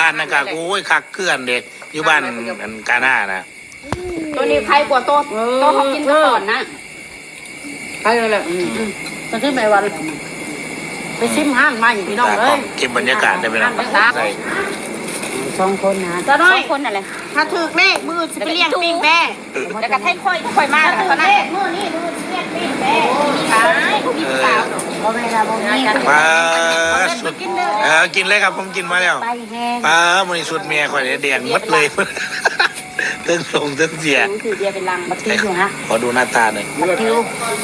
ร้านนั่นก็โอ้ยคักเคลื่อนเด็กอยู่บ้านอันกาหน้านะตัวนี้ใครกว่าโต๊ะโต๊ะเขากินกันก่อนนะไปเลยแหละอืมอืมมันที่ไม่วันไปซิมห้างใหม่พี่น้องตาเลขอยงเก็บบรรยากาศได้ไปน้องใส่สองคนนะจะน้อยคนอะไรถ้าถือเลขมือสิไปเลี้ยงปิ้งแม่แล้วก็ให้ค่อยค่อยมากแล้วก็นั่งมือนี่มือเรียกปิ้งแม่ขายมีสาว พ่อแม่เราบ่มีกันปลาสุดเออกินเลยครับผมกินมาแล้วไปแห้งปลาบริสุทธิ์เมียข่อยเนี่ยแดงหมดเลยเตึ้งส่งเตึ้งเสียถือเบียร์เป็นลังบักทิวฮะขอดูหน้าตาหน่อยบักทิว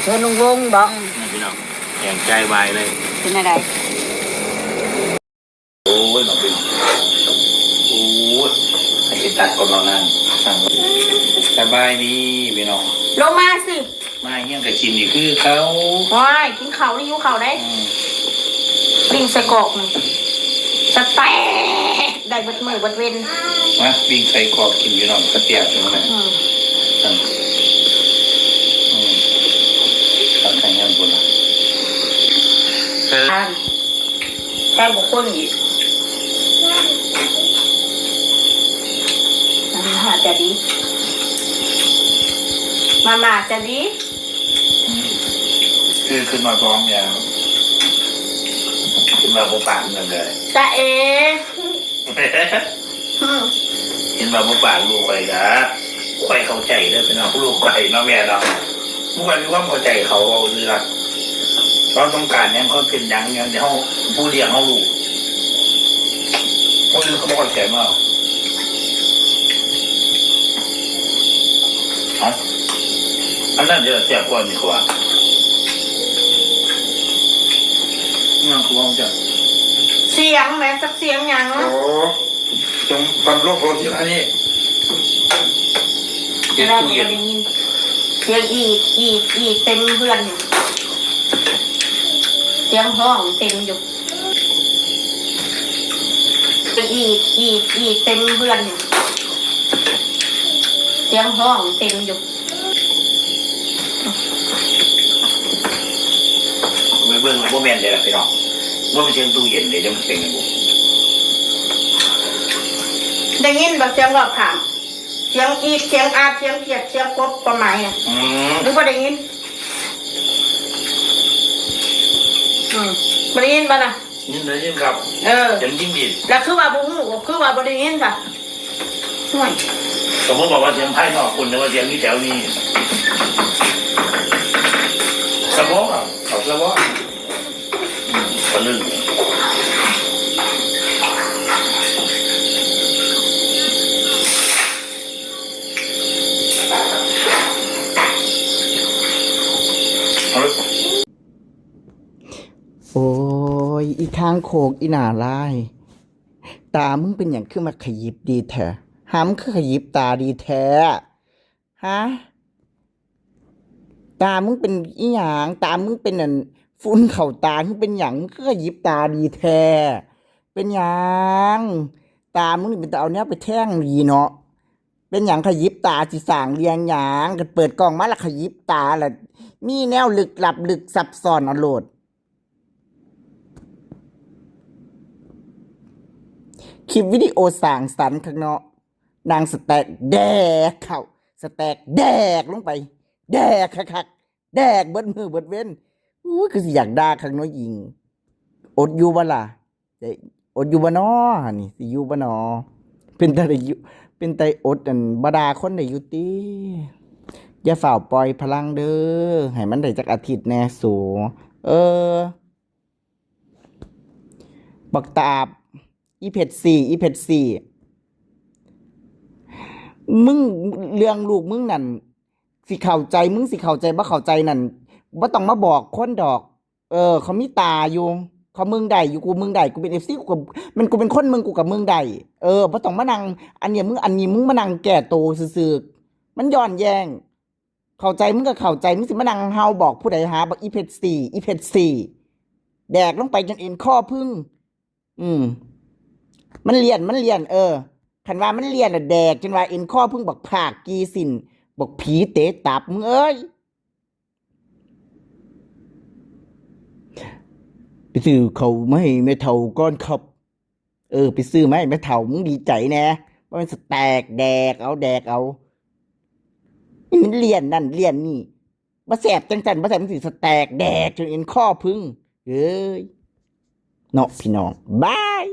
เชิญลุงวงบอกพี่น้องแข่งใจวายเลยเป็นอะไรโอ้ยน้องเป็นโอ้ยให้ตัดก่อนนอนนั่งสั่งสบายดีพี่น้องลงมาสิ มาเฮี้ยงกับกินนี่คือเขาว้ายกินเขานี่ยูเขาได้อืมปิ้งใส่กรอกนี่สแต็กได้เบัดมือเบัดเว้นมาวิ่งใส่กรอบกินพี่น้องกระเตียบใช่ไหมอืมอืมอืมตัดใส่งานบุญละเออทานแค่บุคคลอีกมามาจะดี มามาจะดีคือขึ้นมาพร้อมอย่างขึ้นมาพบปากเงินเลยจะเออืมเห็นมาพบปากลูกไปนะไปเข้าใจเด้อพี่น้องลูกไปเนาะแม่เนาะเมื่อวานมีความเข้าใจเขาเอาเรื่องเราต้องการเนี่ยเขาเป็นอย่างอย่างเดียวเขาผู้เลี้ยงเขาลูกคนอื่นเขาไม่เข้าใจมาก อันนั้นเดี๋ยวเสียก่อนดีกว่าเนี่ยคือว่าจะเสียงแม่สักเสียงหยังโอ้ตรงความโลภโลภที่อันนี้เก็บเราตู้ไม่เย็นได้ยินเสียงอีกอีกอีกเต็มเพื่อนอยู่เสียงห้องเต็มอยู่เสียงอีกอีกอีกเต็มเพื่อนอยู่เสียงห้องเต็มอยู่ เบิ่งโมเมนต์เลยล่ะพี่น้องว่ามันเชียงตู้เย็นเดี๋ยวมันเป็นไงบุได้ยินแบบเสียงรอบข้างเสียงอีกเสียงอาเสียงเขียดเสียงกบประมาณน่ะอืมหรือว่าได้ยินอืมบ่ได้ยินป่ะนะยินดียินครับเออเสียงจิ้งหรีดแล้วคือว่าบุ้งคือว่าบ่ได้ยินค่ะห่วยสมมติบอกว่าเสียงภายนอกคุณแต่ว่าเสียงที่แถวนี้สะโพกอะเขาสะโพกอืมตะลึง เอาเลยโอ้ย อีทางโขกอีหนาลาย ตามึงเป็นอย่างขึ้นมาขยิบดีแท้หามคือขยิบตาดีแท้ฮะตามึงเป็นอีหยังตามึงเป็นอัน ฟุ้นเข่าตามึงเป็นหยังมึงคือขยิบตาดีแท้ เป็นหยังตามึงนี่เป็นตาเอาเนี้ยไปแท่งดีเนาะเป็นหยังขยิบตาสิสางเรียงหยังก็เปิดกล้องมาละขยิบตาละมีแนวลึกหลับลึกซับซ้อนอโลดคลิปวิดีโอสางสรรค์ข้างนอกนางสแตกแดกเข้าสแตกแดกลงไป แดกคักๆแดกเบิดมือเบิดเว้น อู้คือสิอยากด่าข้างน้อยยิง อดอยู่บ่ล่ะเอ้ยอดอยู่บ่นอนี่สิอยู่บ่นอเป็นตาได้อยู่เป็นตาอดอันบ่ด่าคนได้อยู่ติอย่าฝ่าวปล่อยพลังเด้อให้มันได้จักอาทิตย์แน่สูเออ บักตาบ อีเพชรสี่อีเพชรสี่มึงเรื่องลูกมึงนั่นสิเข้าใจมึงสิเข้าใจบ่เข้าใจนั่น บ่ต้องมาบอกคนดอก เออ เขามีตาอยู่ เขามึงได้อยู่กูมึงได้กูเป็นเอฟซีกูกับมันกูเป็นคนมึงกูกับมึงได้เออบ่ต้องมานั่งอันเนี้ยมึงอันนี้มึงมานั่งแก่โตซื่อๆมันย้อนแยงเข้าใจมึงก็เข้าใจมึงสิมานั่งเฮาบอกผู้ใดหาบักอีเพชรสี่อีเพชรสี่แดกลงไปจนเอ็นข้อพึ่ง อืม มันเลียนมันเลียน เออคันว่ามันเลียนอะแดกจนว่าเอ็นข้อพึ่งบักผากกีสินบอกผีเตะตับมึงเอ้ยไป ซื้อเขาไม่ให้แม่เท่าก้อนขับ เออ ไปซื้อไหมาให้แม่เท่ามึงดีใจแน่ว่ามันสแตกแดกเอาแดกเอานี่มันเลียนนั่นเลียนนี่มาแสบจังจันมาแสบมันสิสแตกแดกจนเอ็นข้อพึ่งเอ้ยเนาะพี่น้องบาย